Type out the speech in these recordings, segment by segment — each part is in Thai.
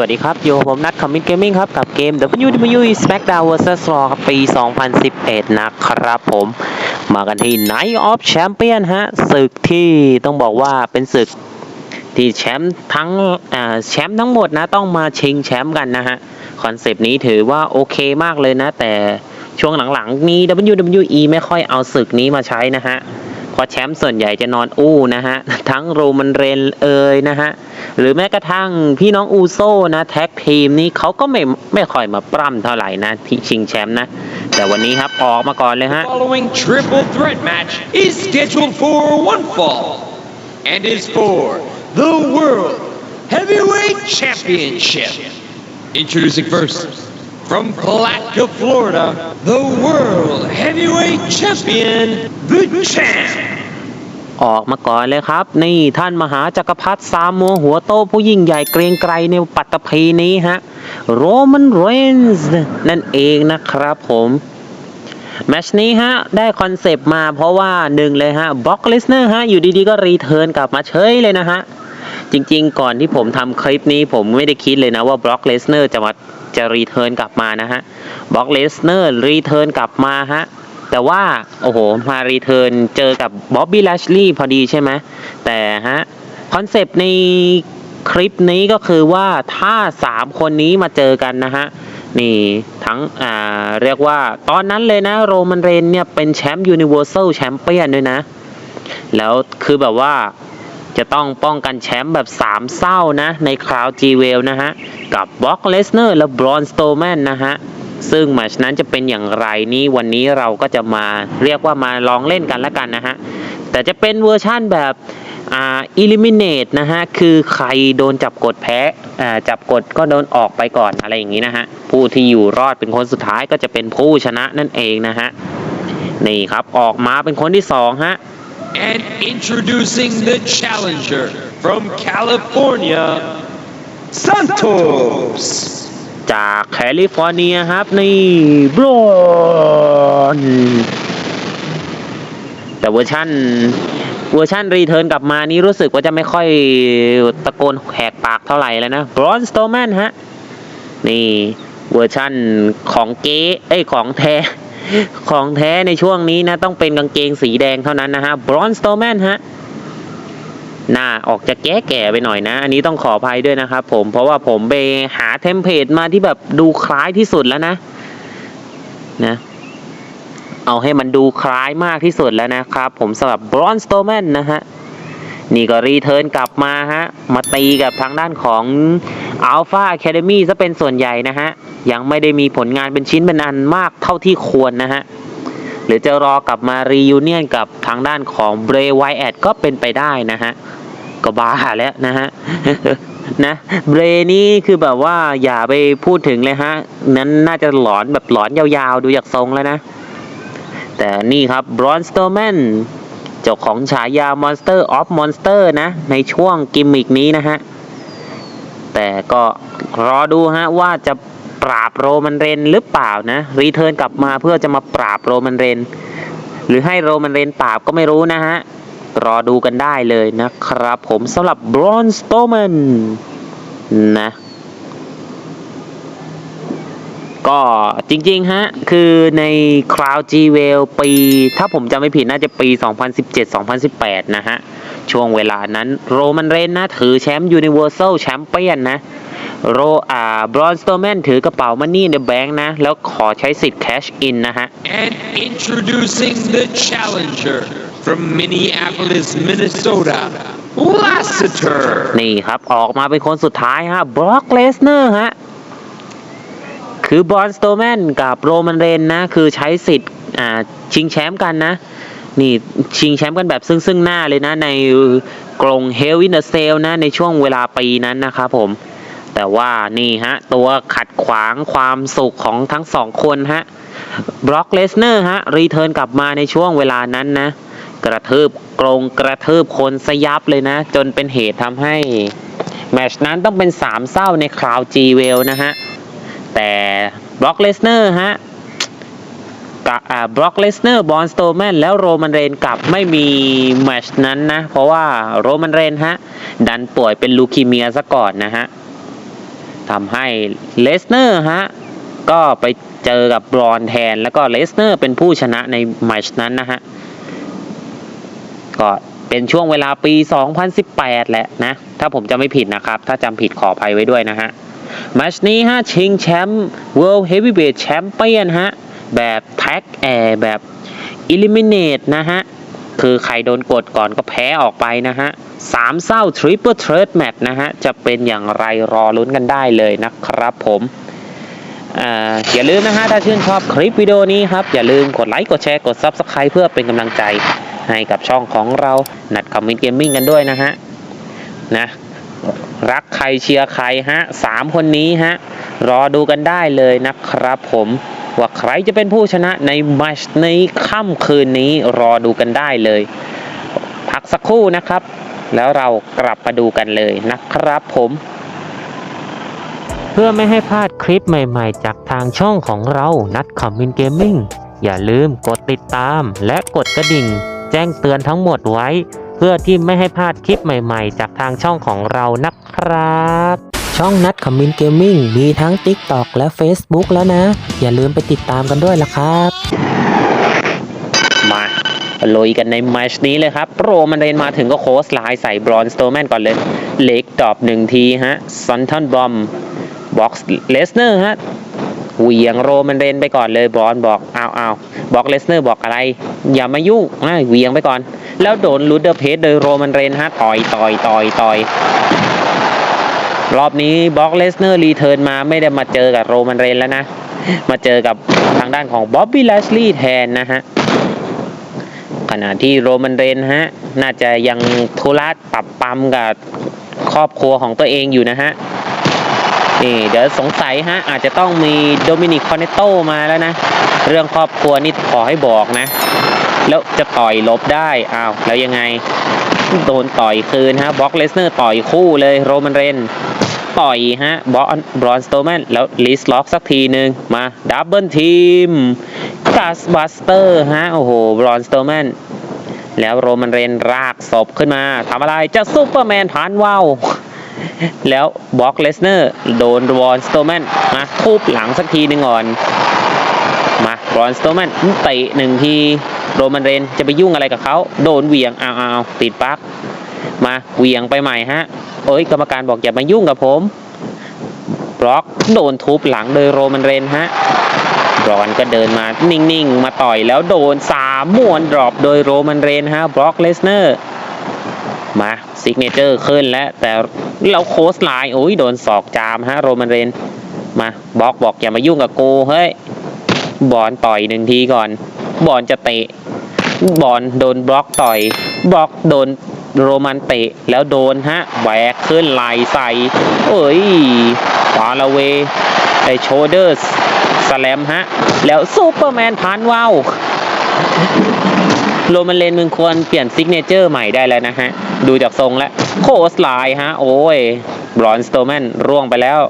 วัสดีครับอยู่ผมนัทคอมมิ t เกมมิ่งครับ กับเกม WWE SmackDown vs Raw ครับปี 2011 นะครับผม มากันที่ Night of Champion ฮะ ศึกที่ต้องบอกว่าเป็นศึกที่แชมป์ทั้งแชมป์ทั้งหมดนะ ต้องมาชิงแชมป์กันนะฮะ คอนเซปต์นี้ถือว่าโอเคมากเลยนะ แต่ช่วงหลังๆ นี้ WWE ไม่ค่อยเอาศึกนี้มาใช้นะฮะ เพราะแชมป์ส่วนใหญ่จะนอนอู้นะฮะ ทั้งโรมันเรนเอยนะฮะ หรือแม้กระทั่งพี่น้องอูโซนะแท็กทีมนี้เขาก็ไม่ไม่ค่อยมาปล้ำเท่าไหร่นะที่ชิงแชมป์นะ แต่วันนี้ครับออกมาก่อนเลยฮะ following triple threat match is scheduled for one fall and is for the World Heavyweight Championship. Introducing first, from Palatka, Florida, the World Heavyweight Champion, the Champ. ออกมาก่อนเลยครับ นี่ท่านมหาจักรพรรดิซามัวหัวโตผู้ยิ่งใหญ่เกรียงไกรในปัตตภีนี้ฮะโรมันเรนส์นั่นเองนะครับผมแมชนี้ฮะ ได้คอนเซปต์มาเพราะว่าหนึ่งเลยฮะบ็อกลิสเนอร์ฮะ อยู่ดีๆ ก็รีเทิร์นกลับมาเฉยเลยนะฮะ จริงๆ ก่อนที่ผมทำคลิปนี้ผมไม่ได้คิดเลยนะว่าบล็อกเลสเนอร์จะมา จะรีเทิร์นกลับมานะฮะบล็อกเลสเนอร์รีเทิร์นกลับมาฮะแต่ว่า โอ้โห มารีเทิร์นเจอกับบ๊อบบี้แลชลีย์พอดีใช่ไหมแต่ฮะ คอนเซปต์ในคลิปนี้ก็คือว่าถ้า 3 คนนี้มาเจอกันนะฮะ นี่ทั้งอ่าเรียกว่าตอนนั้นเลยนะโรมันเรนเนี่ย เป็นแชมป์ยูนิเวอร์แซลแชมเปี้ยนด้วยนะ แล้วคือแบบว่า จะต้องป้องกันแชมป์แบบสามเศร้านะ ในคราวจีเวลนะฮะ กับบล็อกเลสเนอร์และบรอนสโตแมนนะฮะ ซึ่งแมชนั้นจะเป็นอย่างไรนี้วันนี้เราก็จะมาเรียกว่ามาลองเล่นกันละกันนะฮะ แต่จะเป็นเวอร์ชั่นแบบอ่า eliminate นะฮะ คือใครโดนจับกดแพ้อ่าจับกดก็โดนออกไปก่อนอะไรอย่างนี้นะฮะ ผู้ที่อยู่รอดเป็นคนสุดท้ายก็จะเป็นผู้ชนะนั่นเองนะฮะ นี่ครับออกมาเป็นคนที่สองฮะ And introducing the challenger from California, Santos. จากแคลิฟอร์เนียครับนี่บรอนแต่เวอร์ชันเวอร์ชันรีเทิร์นกลับมานี้รู้สึกว่าจะไม่ค่อยตะโกนแหกปากเท่าไหร่แล้วนะบรอนสโตแมนฮะ นี่เวอร์ชันของเก๊เอ้ยของแท้ ของแท้ในช่วงนี้นะ ต้องเป็นกางเกงสีแดงเท่านั้นนะฮะบรอนสโตแมนฮะหน้าออกจะแก่แก่ไปหน่อยนะ อันนี้ต้องขออภัยด้วยนะครับผมเพราะว่าผมไปหาเทมเพลตมาที่แบบดูคล้ายที่สุดแล้วนะนะ เอาให้มันดูคล้ายมากที่สุดแล้วนะครับ ผมสำหรับบรอนสโตแมนนะฮะ นี่ก็รีเทิร์นกลับมาฮะ มาตีกับทางด้านของ Alpha Academy ซะเป็นส่วนใหญ่นะฮะ ยังไม่ได้มีผลงานเป็นชิ้นเป็นอันมากเท่าที่ควรนะฮะ หรือจะรอกลับมารียูเนียนกับทางด้านของเบรไวแอดก็เป็นไปได้นะฮะ ก็บ้าแล้วนะฮะนะเบรนี่คือแบบว่าอย่าไปพูดถึงเลยฮะ นั้นน่าจะหลอนแบบหลอนยาวๆ ดูจากทรงแล้วนะ แต่นี่ครับบรอนสโตแมน เจ้าของฉายา Monster of Monster นะ ในช่วงกิมมิกนี้นะฮะ แต่ก็รอดูฮะว่าจะปราบโรมันเรนหรือเปล่านะ รีเทิร์นกลับมาเพื่อจะมาปราบโรมันเรน หรือให้โรมันเรนปราบก็ไม่รู้นะฮะ รอดูกันได้เลยนะครับผมสำหรับบรอนสโตแมนนะ ก็จริง ๆ ฮะ คือใน Crowd G w e l ปี ถ้าผมจำไม่ผิดน่าจะปี 2017-2018 นะฮะ ช่วงเวลานั้นโรมันเรนนะถือแชมป์ Universal Champion นะ โรอ่าบรอนสโตแมนถือกระเป๋ามันนี่ในแบงค์นะ แล้วขอใช้สิทธิ์ cash in นะฮะ And introducing the challenger from Minneapolis, Minnesota, Lassiter. นี่ครับ ออกมาเป็นคนสุดท้ายฮะบล็อกเลสเนอร์ฮะ คือบอลสโตแมนกับโรมันเรนนะคือใช้สิทธิ์ชิงแชมป์กันนะ นี่ชิงแชมป์กันแบบซึ่งซึ่งหน้าเลยนะในกรงเฮลวินเซลนะในช่วงเวลาปีนั้นนะครับผมแต่ว่านี่ฮะ ตัวขัดขวางความสุขของทั้งสองคนฮะบล็อกเลสเนอร์ฮะ รีเทิร์นกลับมาในช่วงเวลานั้นนะ กระทืบกรงกระทืบคนสยับเลยนะ จนเป็นเหตุทำให้ แมชนั้นต้องเป็นสามเศร้าในคราวจีเวลนะฮะ แต่บล็อกเลสเนอร์ฮะกับบล็อกเลสเนอร์บอลสโตแมนแล้วโรมันเรนกลับไม่มีแมชนั้นนะ เพราะว่าโรมันเรนฮะ ดันป่วยเป็นลูคีเมียซะก่อนนะฮะทำให้เลสเนอร์ฮะ ก็ไปเจอกับบรอนแทน แล้วก็เลสเนอร์เป็นผู้ชนะในแมชนั้นนะฮะ ก็เป็นช่วงเวลาปี 2018 แหละนะ ถ้าผมจะไม่ผิดนะครับ ถ้าจำผิดขออภัยไว้ด้วยนะฮะ แมชนี้ฮะชิงแชมป์ World Heavyweight Champion ฮะ แบบแท็กแอร์แบบ Eliminate นะฮะ คือใครโดนกดก่อนก็แพ้ออกไปนะฮะสามเศร้า Triple Threat Match นะฮะ จะเป็นอย่างไรรอลุ้นกันได้เลยนะครับผมอย่าลืมนะฮะ ถ้าชื่นชอบคลิปวิดีโอนี้ครับ อย่าลืมกดไลค์กดแชร์กด Subscribe เพื่อเป็นกำลังใจให้กับช่องของเรานัดคอมมินเกมมิ่งกันด้วยนะฮะ นะ รักใครเชียร์ใครฮะสามคนนี้ฮะ รอดูกันได้เลยนะครับผมว่าใครจะเป็นผู้ชนะในมตชในค่ำคืนนี้รอดูกันได้เลย พักสักครู่นะครับ แล้วเรากลับมาดูกันเลยนะครับผมเพื่อไม่ให้พลาดคลิปใหม่ๆ จากทางช่องของเรา นัดคอมมินเกมมิ่ง อย่าลืมกดติดตามและกดกระดิ่ง แจ้งเตือนทั้งหมดไว้ พื่อที่ไม่ให้พลาดคลิปใหม่ๆ จากทางช่องของเรานะครับ ช่องนัดคอมมินเกมมิ่งมีทั้ง TikTok และ Facebook แล้วนะ อย่าลืมไปติดตามกันด้วยล่ะครับ มาลุยกันในแมตชนี้เลยครับโรมันเรนมาถึงก็โคสไลน์ใส่บรอนสโตแมนก่อนเลย เล็กดรอปหนึ่งทีฮะซันทันบอมบ็อกซ์เลสเนอร์ฮะ เหวียงโรมันเรนไปก่อนเลยบรอนบอกอ้าวอ้าวบอกเลสเนอร์บอกอะไร อย่ามายุ่งอะเหวียงไปก่อน แล้วโดนลูดเดอร์เพสโดยโรมันเรนฮะต่อยต่อยต่อยต่อยรอบนี้บล็อกเลสเนอร์รีเทิร์นมาไม่ได้มาเจอกับโรมันเรนแล้วนะ มาเจอกับทางด้านของบ๊อบบี้แลชลีย์แทนนะฮะขณะที่โรมันเรนฮะ น่าจะยังทุรัสปรับปั๊มกับครอบครัวของตัวเองอยู่นะฮะ นี่เดี๋ยวสงสัยฮะอาจจะต้องมีโดมินิกคอนเนโตมาแล้วนะ เรื่องครอบครัวนี่ขอให้บอกนะ แล้วจะต่อยลบได้อ้าวแล้วยังไง โดนต่อยคืนฮะบล็อกเลสเนอร์ต่อยคู่เลยโรมันเรนต่อยฮะบอลบรอนสโตแมนแล้วลิสล็อกสักทีหนึ่งมาดับเบิลทีมกัสบัสเตอร์ฮะโอ้โหบรอนสโตแมนแล้วโรมันเรนรากศพขึ้นมาทำอะไรจะซูเปอร์แมนผ่านว่าว แล้วบล็อกเลสเนอร์โดนบรอนสโตแมนมาทุบหลังสักทีหนึ่งก่อน มาบรอนสโตแมนเตะหนึ่งทีโรมันเรนจะไปยุ่งอะไรกับเขาโดนเหวียงเอาวอ้าติดปักมาเหวียงไปใหม่ฮะเอ้ยกรรมการบอกอย่ามายุ่งกับผมบล็อกโดนทุบหลังโดยโรมันเรนฮะบรอนก็เดินมานิ่งๆ มาต่อยแล้วโดนสามมวนดรอปโดยโรมันเรนฮะบล็อกเลสเนอร์ มาซิกเนเจอร์ขึ้นแล้ว แต่เราโค้สไลน์โอ้ยโดนศอกจามฮะโรมันเรนมาบล็อกบอกอย่ามายุ่งกับกูเฮ้ยบอลต่อยหนึ่งทีก่อน บอลจะเตะ บอลโดนบล็อกต่อย บล็อกโดนโรมันเตะแล้วโดนฮะแหวกขึ้นไหลใส่เอ้ยฟาลาเวไอโชเดอร์สแลมฮะ แล้วซูเปอร์แมนผ่านว่าว โรมันเลนมึงควรเปลี่ยนซิกเนเจอร์ใหม่ได้แล้วนะฮะ ดูจากทรงแล้ว โคสไลน์ฮะ โอ้ย บรอนสโตแมนร่วงไปแล้ว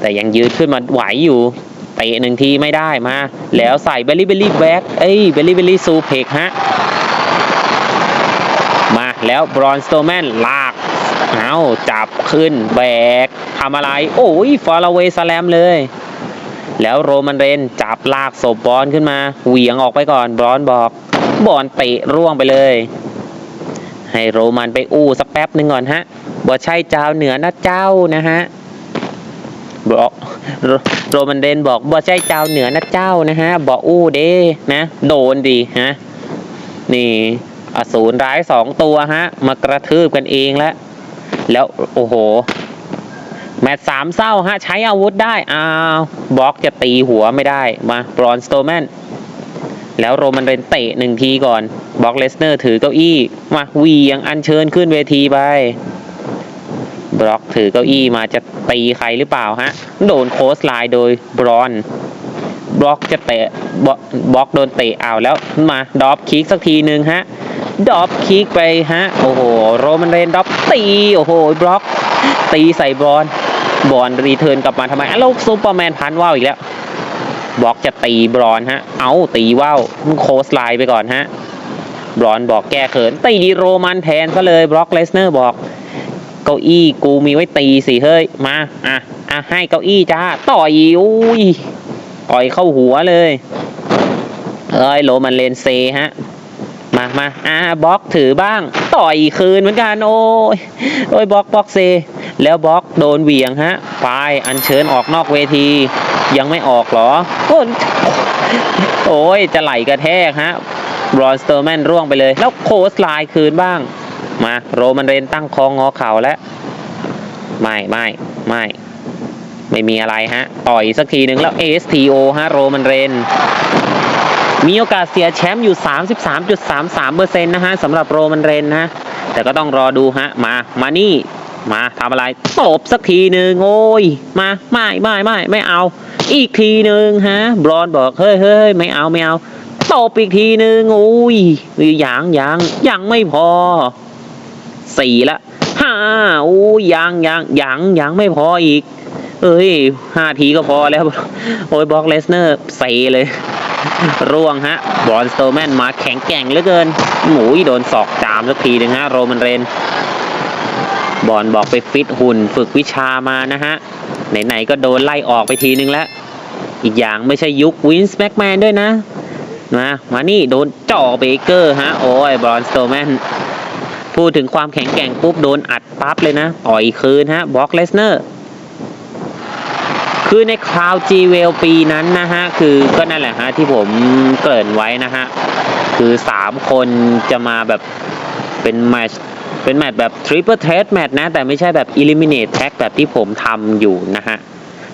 แต่ยังยืดขึ้นมาไหวอยู่เตะหนึ่งทีไม่ได้มา แล้วใส่เบลลี่เบลลี่แบ็กเอ้ยเบลลี่เบลลี่ซูเพกฮะ มาแล้วบรอนสโตแมนลากเอาจับขึ้นแบกทำอะไร โอ้ยฟอลเวสแลมเลย แล้วโรมันเรนจับลากศพบอลขึ้นมาเหวี่ยงออกไปก่อนบอนบอก บอลเตะร่วงไปเลย ให้โรมันไปอู้สักแป๊บหนึ่งก่อนฮะบ่ใช่เจ้าเหนือนะเจ้านะฮะบอกโรโรมันเดนบอกบ่ใช่เจ้าเหนือนะเจ้านะฮะบอกอู้เด้นะ โดนดีฮะนี่อสูรร้ายสองตัวฮะ มากระทืบกันเองแล้วแล้วโอ้โห แมตช์สามเศร้าฮะ ใช้อาวุธได้อ้าวบล็อกจะตีหัวไม่ได้ มาบรอนสโตแมนแล้วโรมันเรนเตะหนึ่งทีก่อนบล็อกเลสเนอร์ถือเก้าอี้มาวียังอัญเชิญขึ้นเวทีไปบล็อกถือเก้าอี้มาจะตีใครหรือเปล่าฮะ โดนโคสไลน์โดยบรอนบล็อกจะเตะบล็อกโดนเตะเอาแล้วมาดรอปคิกสักทีหนึ่งฮะดรอปคิกไปฮะ โอ้โห โรมันเรนดรอปตี โอ้โหบล็อก ตีใส่บอล บอลรีเทิร์นกลับมาทำไมอ้าวแล้วซูเปอร์แมนพันว่าวอีกแล้วบล็อกจะตีบรอนฮะ เอาตีว่าวโคสไลน์ไปก่อนฮะ บรอนบอกแก้เขิน ตีโรมันแทนซะเลยบล็อกเลสเนอร์บอก เก้าอี้กูมีไว้ตีสิเฮ้ย มา อะ อะ ให้เก้าอี้จ้า ต่อยอุ้ย ต่อยเข้าหัวเลยเอ้ยโรมันเลนเซฮะ มามาอ่าบล็อกถือบ้าง ต่อยคืนเหมือนกัน โอ้ย โอ้ยบล็อกบล็อกเซ แล้วบล็อกโดนเหวี่ยงฮะไปอันเชิญออกนอกเวที ยังไม่ออกเหรอโอ้ยโอ้ยจะไหลกระแทกฮะบรอนสเตอร์แมนร่วงไปเลย แล้วโคสไลน์คืนบ้าง มาโรมันเรนตั้งคองงอเข่าแล้ว ไม่ไม่ไม่ไม่มีอะไรฮะ ต่อยสักทีหนึ่งแล้ว ASTO ฮะ โรมันเรน มีโอกาสเสียแชมป์อยู่ 33.33%นะฮะสำหรับโรมันเรนนะ แต่ก็ต้องรอดูฮะ มา มานี่ มาทำอะไรตบสักทีหนึ่งโอ้ยมาไม่ไม่ไม่ไม่เอา อีกทีหนึ่งฮะบรอนบอกเฮ้ยเฮ้ยไม่เอาไม่เอาตบอีกทีหนึ่งโอ้ยยังยังยังไม่พอสี่ละห้าโอ้ยยังยังยังยังไม่พออีก เอ้ยห้าทีก็พอแล้ว โอ้ยบล็อกเลสเนอร์เซเลยร่วงฮะ บอนสโตแมนมาแข็งแกร่งเหลือเกิน หมูยโดนศอกจามสักทีหนึ่งฮะ โรมันเรน บอลบอกไปฟิตหุ่นฝึกวิชามานะฮะ ไหน ๆ ก็โดนไล่ออกไปทีนึงแล้ว อีกอย่างไม่ใช่ยุควินส์แม็กแมนด้วยนะมามานี่โดนจ่อเบเกอร์ฮะ โอ้ยบรอนสโตแมนพูดถึงความแข็งแกร่งปุ๊บ โดนอัดปั๊บเลยนะต่อยคืนฮะบล็อกเลสเนอร์คือในคราวจีเวลปีนั้นนะฮะ คือก็นั่นแหละฮะ ที่ผมเกริ่นไว้นะฮะ คือสามคนจะมาแบบเป็นแมช เป็นแมตช์แบบ Triple Threat แมตช์นะ แต่ไม่ใช่แบบ Eliminate Tag แบบที่ผมทำอยู่นะฮะ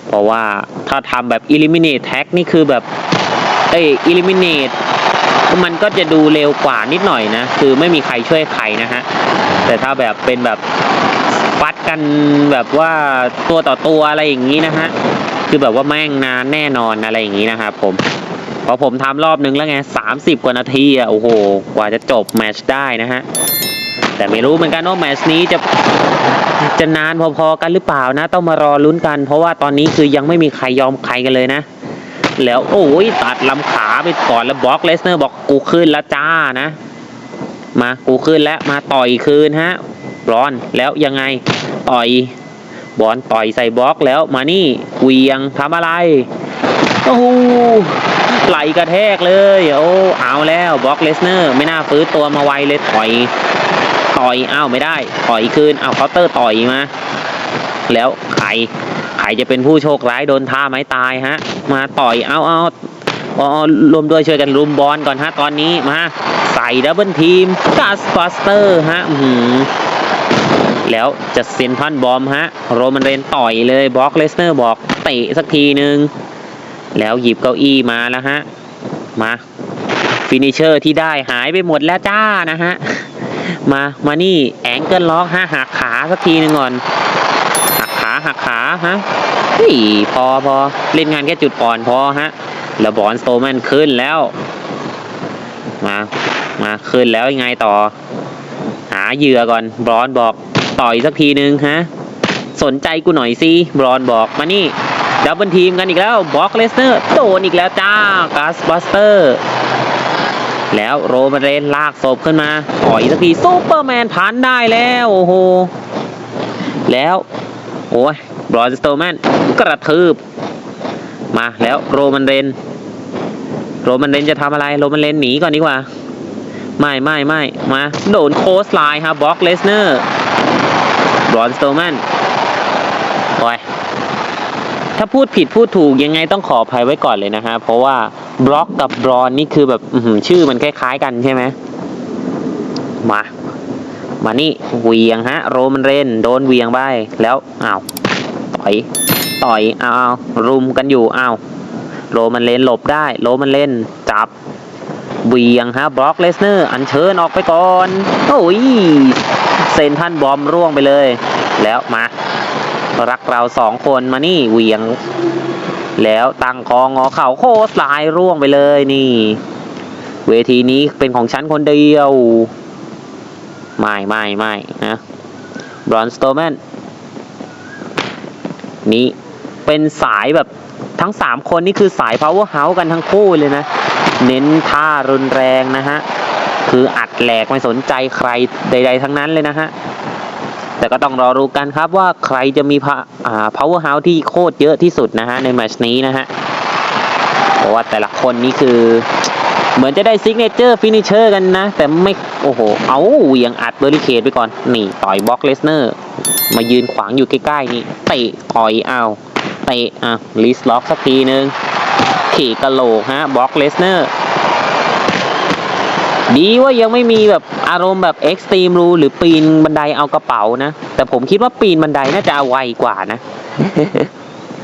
เพราะว่าถ้าทำแบบ Eliminate Tag นี่คือแบบ เอ้ย Eliminate มันก็จะดูเร็วกว่านิดหน่อยนะ คือไม่มีใครช่วยใครนะฮะ แต่ถ้าแบบเป็นแบบฟัดกันแบบว่าตัวต่อตัวอะไรอย่างนี้นะฮะ คือแบบว่าแม่งนานแน่นอนอะไรอย่างนี้นะครับผมพอผมทำรอบนึงแล้วไงสามสิบกว่านาทีอะ โอ้โห กว่าจะจบแมตช์ได้นะฮะ แต่ไม่รู้เหมือนกันว่าแมตช์นี้จะจะนานพอๆกันหรือเปล่านะ ต้องมารอลุ้นกัน เพราะว่าตอนนี้คือยังไม่มีใครยอมใครกันเลยนะ แล้วโอ้ยตัดลำขาไปก่อนแล้วบล็อกเลสเนอร์บอกกูขึ้นล้วจ้านะ มากูขึ้นแล้วมาต่อยคืนฮะบอลแล้วยังไงต่อยบอลต่อยใส่บล็อกแล้วมานี่เวียงทำอะไรโอ้โหไหลกระแทกเลย โอ้เอาแล้วบล็อกเลสเนอร์ ไม่น่าฟื้นตัวมาไวเลยต่อย ต่อยอ้าวไม่ได้ต่อยคืนอ้าวเคาน์เตอร์ต่อยมา แล้วใครใครจะเป็นผู้โชคร้ายโดนท่าไม้ตายฮะ มาต่อยเอาเอาเอารวมด้วยช่วยกันรุมบอลก่อนฮะตอนนี้มาใส่ดับเบิลทีมกัสบัสเตอร์ฮะหือแล้วจะเซนทันบอมฮะ โรมันเรนต่อยเลยบล็อกเลสเนอร์บอกเตะสักทีหนึ่งแล้วหยิบเก้าอี้มาแล้วฮะ มา ฟินิเชอร์ที่ได้หายไปหมดแล้วจ้านะฮะ มามานี่แองเกิลล็อกฮะหักขาสักทีหนึ่งก่อน หักขาหักขาฮะเฮ้ยพอพอเล่นงานแค่จุดอ่อนพอฮะแล้วบอลสโตแมนขึ้นแล้ว มามาขึ้นแล้วยังไงต่อ หาเหยื่อก่อนบรอนบอกต่อยสักทีหนึ่งฮะสนใจกูหน่อยสิบรอนบอกมานี่ดับเบิลทีมกันอีกแล้วบล็อกเลสเนอร์โดนอีกแล้วจ้ากัสบัสเตอร์ แล้วโรมันเรนลากศพขึ้นมาต่อยสักทีซูเปอร์แมนพันได้แล้วโอ้โห แล้วโอ้ยบรอนสโตแมนกระทืบ มาแล้วโรมันเรน โรมันเรนจะทำอะไร โรมันเรนหนีก่อนดีกว่า ไม่ไม่ไม่มา โดนโคสไลน์ครับบล็อกเลสเนอร์บรอนสโตแมนโอ้ยถ้าพูดผิดพูดถูกยังไงต้องขออภัยไว้ก่อนเลยนะฮะ เพราะว่า บล็อกกับบรอนนี่คือแบบชื่อมันคล้ายๆกันใช่ไหมมา มานี่เวียงฮะ โรมันเรนโดนเวียงไปแล้วอ้าวต่อยต่อยเอาเอารุมกันอยู่อ้าวโรมันเรนหลบได้ โรมันเรนจับเวียงฮะบล็อกเลสเนอร์อันเชิญออกไปก่อนโอ้ยเซนทันบอมร่วงไปเลย แล้วมา รักเราสองคนมานี่เวียง แล้วตั้งคองอเข่าโคสไลน์ร่วงไปเลยนี่ เวทีนี้เป็นของฉันคนเดียว ไม่ไม่ไม่นะบรอนสโตแมนนี่เป็นสายแบบทั้งสามคนนี่คือสาย power house กันทั้งคู่เลยนะ เน้นท่ารุนแรงนะฮะ คืออัดแหลกไม่สนใจใครใด ๆ ทั้งนั้นเลยนะฮะ แต่ก็ต้องรอรู้กันครับว่าใครจะมีพะอ่า power house ที่โคตรเยอะที่สุดนะฮะในแมชนี้นะฮะเพราะว่าแต่ละคนนี่คือ เหมือนจะได้ซิกเนเจอร์ฟินิเชอร์กันนะ แต่ไม่ โอ้โห เอาเหวียงอัดเบอร์ริเคดไปก่อน นี่ ต่อยบล็อกเลสเนอร์ มายืนขวางอยู่ใกล้ๆนี่เตะต่อยเอาเตะอะลิสล็อกสักทีนึงขี่กระโหลกฮะบล็อกเลสเนอร์ ดีว่ายังไม่มีแบบอารมณ์แบบเอ็กซ์ตรีมรูหรือปีนบันไดเอากระเป๋านะ แต่ผมคิดว่าปีนบันไดน่าจะไวกว่านะ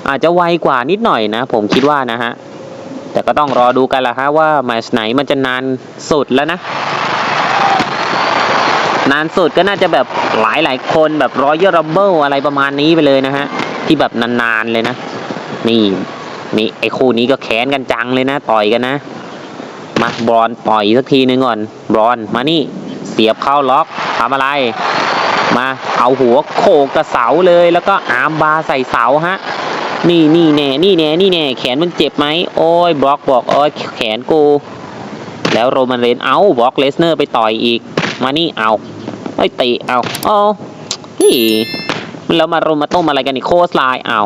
อาจจะไวกว่านิดหน่อยนะ ผมคิดว่านะฮะ แต่ก็ต้องรอดูกันละฮะว่าแมชไหนมันจะนานสุดแล้วนะ นานสุดก็น่าจะแบบหลายหลายคนแบบรอยรัมเบิลอะไรประมาณนี้ไปเลยนะฮะ ที่แบบนานๆเลยนะ นี่นี่ไอ้คู่นี้ก็แค้นกันจังเลยนะ ต่อยกันนะ มาบอลปล่อยสักทีนึงก่อนบอลมานี่ เสียบเข้าล็อกทำอะไร มาเอาหัวโขกกระเสาเลยแล้วก็อาร์มบาใส่เสาฮะนี่นี่แน่นี่แน่นี่แน่แขนมึงเจ็บไหมโอ้ยบล็อกบอกโอ้ยแขนกู แล้วโรมันเรนเอาบล็อกเลสเนอร์ไปต่อยอีก มานี่เอาไอ้ยเตะเอาอ๋อฮีแล้วมารุมมาต้มอะไรกันอีกโคสไลน์เอา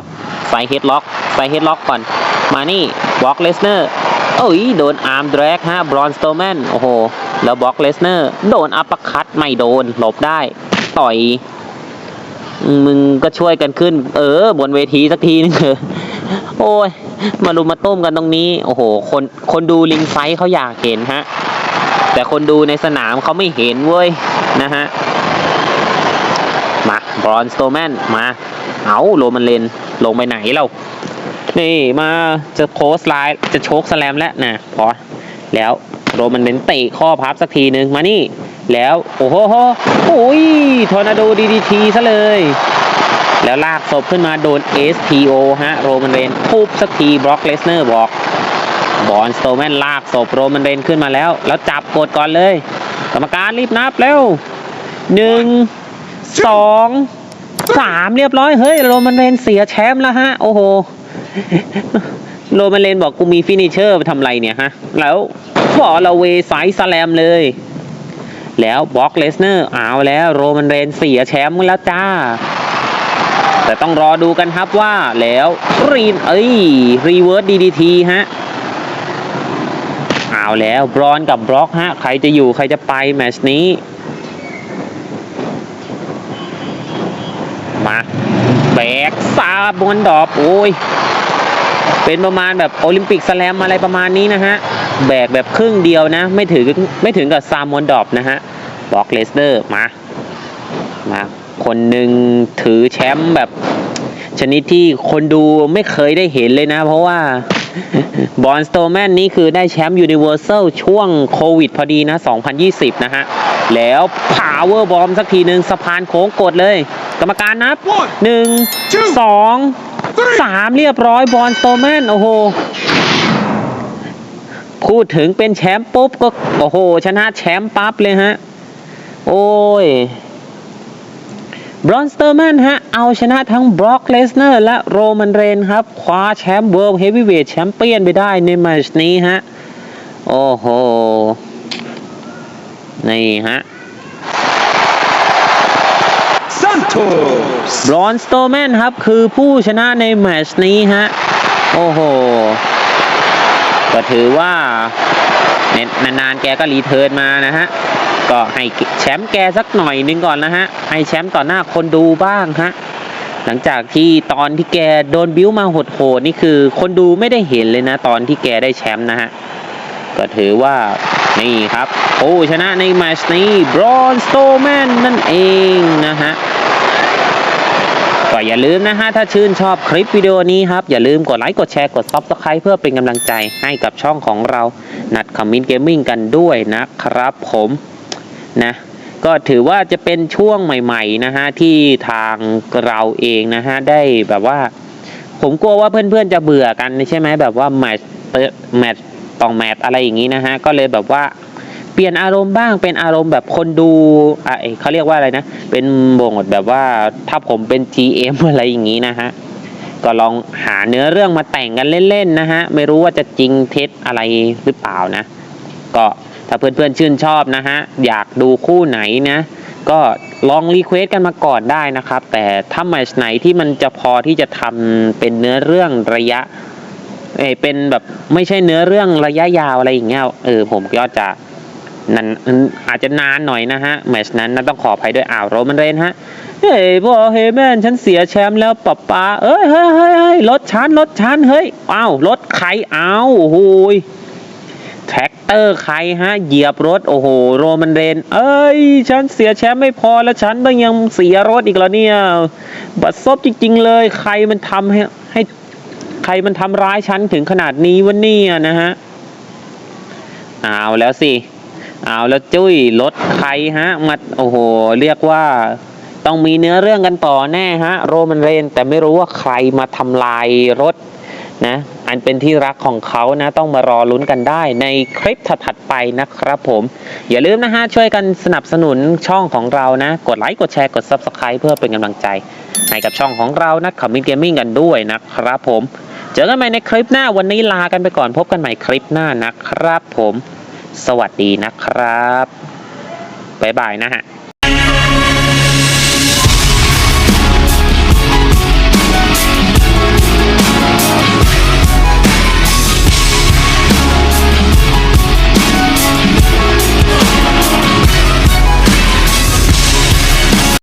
ใส่เฮดล็อกใส่เฮดล็อกก่อน มานี่บล็อกเลสเนอร์ อ้ยโดนอาร์มแดรกฮะบรอนสโตแมนโอ้โห แล้วบล็อกเลสเนอร์โดนอัปปอร์คัตไม่โดนหลบได้ ต่อย มึงก็ช่วยกันขึ้น เออ บนเวทีสักทีนึงเถอะโอ้ย มารุมมาต้มกันตรงนี้ โอ้โห คนคนดูลิงไซส์เขาอยากเห็นฮะ แต่คนดูในสนามเขาไม่เห็นเว้ย นะฮะ มาบรอนสโตแมนมา เอาโรมันเลนลงไปไหนเรา นี่มาจะโคสไลน์จะโชกสแลมแล้วนะพอแล้วโรมันเลนเตะข้อพับสักทีนึงมานี่ แล้วโอ้โหโหโอ้ยทอร์นาโดดีดีทีซะเลย แล้วลากศพขึ้นมาโดน STO ฮะ โรมันเรนทุบสักทีบล็อกเลสเนอร์บอกบอลสโตแมนลากศพโรมันเรนขึ้นมาแล้ว แล้วจับกดก่อนเลย กรรมการรีบนับเร็วหนึ่งสองสามเรียบร้อย เฮ้ย โรมันเรนเสียแชมป์แล้วฮะ โอ้โห โรมันเรนบอกกูมีฟินิเชอร์ไปทำไรเนี่ยฮะ แล้วบอลเราเวไซส์สแลมเลย แล้วบล็อกเลสเนอร์เอาแล้วโรมันเรนเสียแชมป์แล้วจ้า แต่ต้องรอดูกันครับว่าแล้วรีนเอ้ย รีเวิร์สดีดีทีฮะเอาแล้วบรอนกับบล็อกฮะ ใครจะอยู่ใครจะไปแมชนี้ มาแบกซาบนดอบโอ้ย เป็นประมาณแบบโอลิมปิกสแลมอะไรประมาณนี้นะฮะ แบกแบบครึ่งเดียวนะ ไม่ถึงไม่ถึงกับซามอนดอบนะฮะบล็อกเลสเดอร์มา มา คนหนึ่งถือแชมป์แบบชนิดที่คนดูไม่เคยได้เห็นเลยนะ เพราะว่าบอลสโตแมนนี่คือได้แชมป์ยูนิเวอร์แซลช่วงโควิดพอดีนะ 2020 นะฮะ แล้วพาวเวอร์บอมสักทีหนึ่งสะพานโค้งกดเลย กรรมการนับ One, หนึ่ง two, สามเรียบร้อยบอลสโตแมนโอ้โห พูดถึงเป็นแชมป์ปุ๊บก็ โอ้โห ชนะแชมป์ปั๊บเลยฮะ โอ้ยบรอนสเตอร์แมนฮะ เอาชนะทั้งบล็อกเลสเนอร์และโรมันเรนครับ คว้าแชมป์เวิลด์เฮฟวีเวทแชมเปี้ยนไปได้ในแมชนี้ฮะ โอ้โห นี่ฮะ Santos. บรอนสโตแมนครับ คือผู้ชนะในแมชนี้ฮะ โอ้โห ก็ถือว่าเนี่ยนานๆแกก็รีเทิร์นมานะฮะ ก็ให้แชมป์แกสักหน่อยนึงก่อนนะฮะ ให้แชมป์ต่อหน้าคนดูบ้างฮะ หลังจากที่ตอนที่แกโดนบิ้วมาโหดๆนี่คือ คนดูไม่ได้เห็นเลยนะ ตอนที่แกได้แชมป์นะฮะ ก็ถือว่านี่ครับผู้ชนะในแมตช์นี้บรอนสโตแมนนั่นเองนะฮะ ก็อย่าลืมนะฮะถ้าชื่นชอบคลิปวิดีโอนี้ครับ อย่าลืมกดไลค์กดแชร์กด Subscribe เพื่อเป็นกำลังใจให้กับช่องของเรานัดคอมมินเกมมิ่งกันด้วยนะครับผมนะก็ถือว่าจะเป็นช่วงใหม่ๆนะฮะที่ทางเราเองนะฮะได้แบบว่า ผมกลัวว่าเพื่อนๆจะเบื่อกันใช่ไหมแบบว่าแมตช์แมตช์ต้องแมตช์อะไรอย่างนี้นะฮะก็เลยแบบว่า เปลี่ยนอารมณ์บ้างเป็นอารมณ์แบบคนดูอะเอ้ยเขาเรียกว่าอะไรนะ เป็นโหมดแบบว่าถ้าผมเป็น GM อะไรอย่างนี้นะฮะก็ลองหาเนื้อเรื่องมาแต่งกันเล่นๆนะฮะ ไม่รู้ว่าจะจริงเท็จอะไรหรือเปล่านะ ก็ถ้าเพื่อนๆชื่นชอบนะฮะ อยากดูคู่ไหนนะ ก็ลองรีเควสกันมาก่อนได้นะครับ แต่ถ้าแมชไหนที่มันจะพอที่จะทำเป็นเนื้อเรื่องระยะ เออเป็นแบบไม่ใช่เนื้อเรื่องระยะยาวอะไรอย่างเงี้ย เออผมก็จะ นันอาจจะนานหน่อยนะฮะแมชนั้นนะต้องขออภัยด้วยอ้าวโรมันเรนฮะเฮ้ยบอเฮแมนฉันเสียแชมป์แล้วป๊าป๊าเอ้ยเฮ้ยเฮ้ยเฮ้ยรถฉันรถฉันเฮ้ยอ้าวรถใครอ้าวโอ้โหยแท็กเตอร์ใครฮะเหยียบรถโอ้โหโรมันเรน เอ้ยฉันเสียแชมป์ไม่พอแล้วฉันต้องยังเสียรถอีกแล้วเนี่ยบัดซบจริง ๆ เลย ใครมันทำให้ให้ใครมันทำร้ายฉันถึงขนาดนี้วะเนี่ยนะฮะเอาแล้วสิ เอาแล้วจุ้ยรถใครฮะมาโอ้โห เรียกว่าต้องมีเนื้อเรื่องกันต่อแน่ฮะ โรมันเรนแต่ไม่รู้ว่าใครมาทำลายรถนะอันเป็นที่รักของเขานะ ต้องมารอลุ้นกันได้ในคลิปถัดๆไปนะครับผม อย่าลืมนะฮะ ช่วยกันสนับสนุนช่องของเรานะ กดไลค์ กดแชร์ กด Subscribe เพื่อเป็นกำลังใจ ให้กับช่องของเรานะคอมมินเกมมิ่งกันด้วยนะครับผม เจอกันใหม่ในคลิปหน้าวันนี้ลากันไปก่อนพบกันใหม่คลิปหน้านะครับผม สวัสดีนะครับ บ๊ายบายนะฮะ